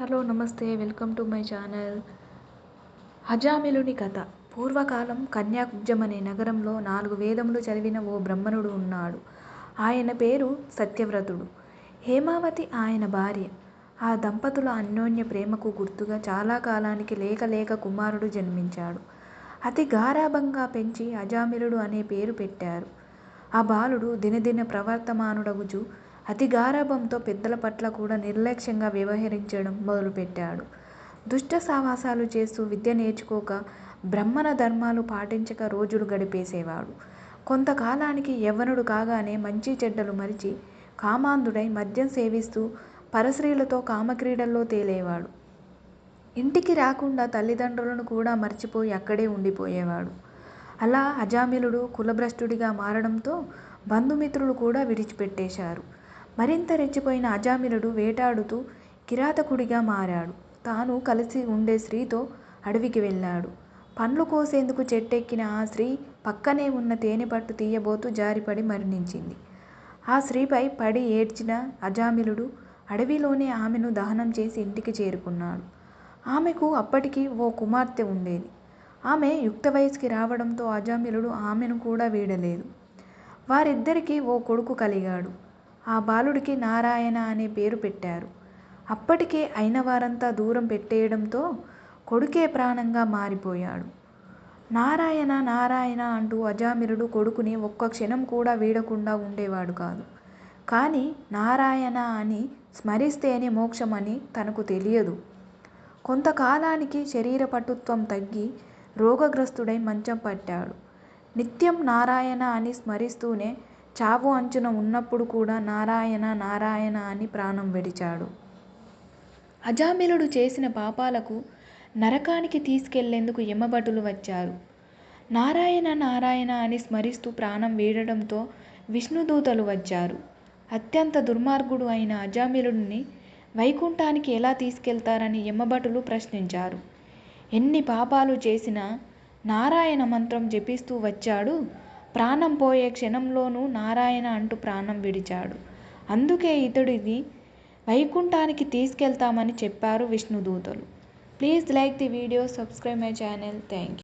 Hello నమస్తే. Welcome to my channel. హజామిలుని కథ. పూర్వకాలం కన్యాకుబ్జం అనే నగరంలో నాలుగు వేదములు చదివిన ఓ బ్రహ్మణుడు ఉన్నాడు. ఆయన పేరు సత్యవ్రతుడు. హేమావతి ఆయన భార్య. ఆ దంపతుల అన్యోన్య ప్రేమకు గుర్తుగా చాలా కాలానికి లేక లేక కుమారుడు జన్మించాడు. అతి గారాభంగా పెంచి అజామిలుడు అనే పేరు పెట్టారు. ఆ బాలుడు దినదిన ప్రవర్తమానుడగుచు అతి గారాబంతో పెద్దల పట్ల కూడా నిర్లక్ష్యంగా వ్యవహరించడం మొదలుపెట్టాడు. దుష్ట సావాసాలు చేస్తూ విద్య నేర్చుకోక బ్రహ్మణ ధర్మాలు పాటించక రోజులు గడిపేసేవాడు. కొంతకాలానికి యవ్వనుడు కాగానే మంచి చెడ్డలు మరిచి కామాంధుడై మద్యం సేవిస్తూ పరస్త్రీలతో కామక్రీడల్లో తేలేవాడు. ఇంటికి రాకుండా తల్లిదండ్రులను కూడా మర్చిపోయి అక్కడే ఉండిపోయేవాడు. అలా అజామిలుడు కులభ్రష్టుడిగా మారడంతో బంధుమిత్రులు కూడా విడిచిపెట్టేశారు. మరింత రెచ్చిపోయిన అజామిలుడు వేటాడుతూ కిరాతకుడిగా మారాడు. తాను కలిసి ఉండే స్త్రీతో అడవికి వెళ్ళాడు. పండ్లు కోసేందుకు చెట్టెక్కిన ఆ స్త్రీ పక్కనే ఉన్న తేనెపట్టు తీయబోతూ జారిపడి మరణించింది. ఆ స్త్రీపై పడి ఏడ్చిన అజామిలుడు అడవిలోనే ఆమెను దహనం చేసి ఇంటికి చేరుకున్నాడు. ఆమెకు అప్పటికి ఓ కుమార్తె ఉండేది. ఆమె యుక్త వయసుకి రావడంతో అజామిలుడు ఆమెను కూడా వీడలేదు. వారిద్దరికీ ఓ కొడుకు కలిగాడు. ఆ బాలుడికి నారాయణ అనే పేరు పెట్టారు. అప్పటికే అయిన వారంతా దూరం పెట్టేయడంతో కొడుకే ప్రాణంగా మారిపోయాడు. నారాయణ నారాయణ అంటూ అజామిరుడు కొడుకుని ఒక్క క్షణం కూడా వీడకుండా ఉండేవాడు కాదు. కానీ నారాయణ అని స్మరిస్తేనే మోక్షమని తనకు తెలియదు. కొంతకాలానికి శరీర పటుత్వం తగ్గి రోగగ్రస్తుడై మంచం పట్టాడు. నిత్యం నారాయణ అని స్మరిస్తూనే చావు అంచున ఉన్నప్పుడు కూడా నారాయణ నారాయణ అని ప్రాణం విడిచాడు. అజామిలుడు చేసిన పాపాలకు నరకానికి తీసుకెళ్ళేందుకు యమభటులు వచ్చారు. నారాయణ నారాయణ అని స్మరిస్తూ ప్రాణం వీడడంతో విష్ణుదూతలు వచ్చారు. అత్యంత దుర్మార్గుడు అయిన అజామిలుడిని వైకుంఠానికి ఎలా తీసుకెళ్తారని యమభటులు ప్రశ్నించారు. ఎన్ని పాపాలు చేసినా నారాయణ మంత్రం జపిస్తూ వచ్చాడు? ప్రాణం పోయే క్షణంలోనూ నారాయణ అంటూ ప్రాణం విడిచాడు. అందుకే ఇతడిది వైకుంఠానికి తీసుకెళ్తామని చెప్పారు విష్ణుదూతలు. Please like the video subscribe my channel. Thank you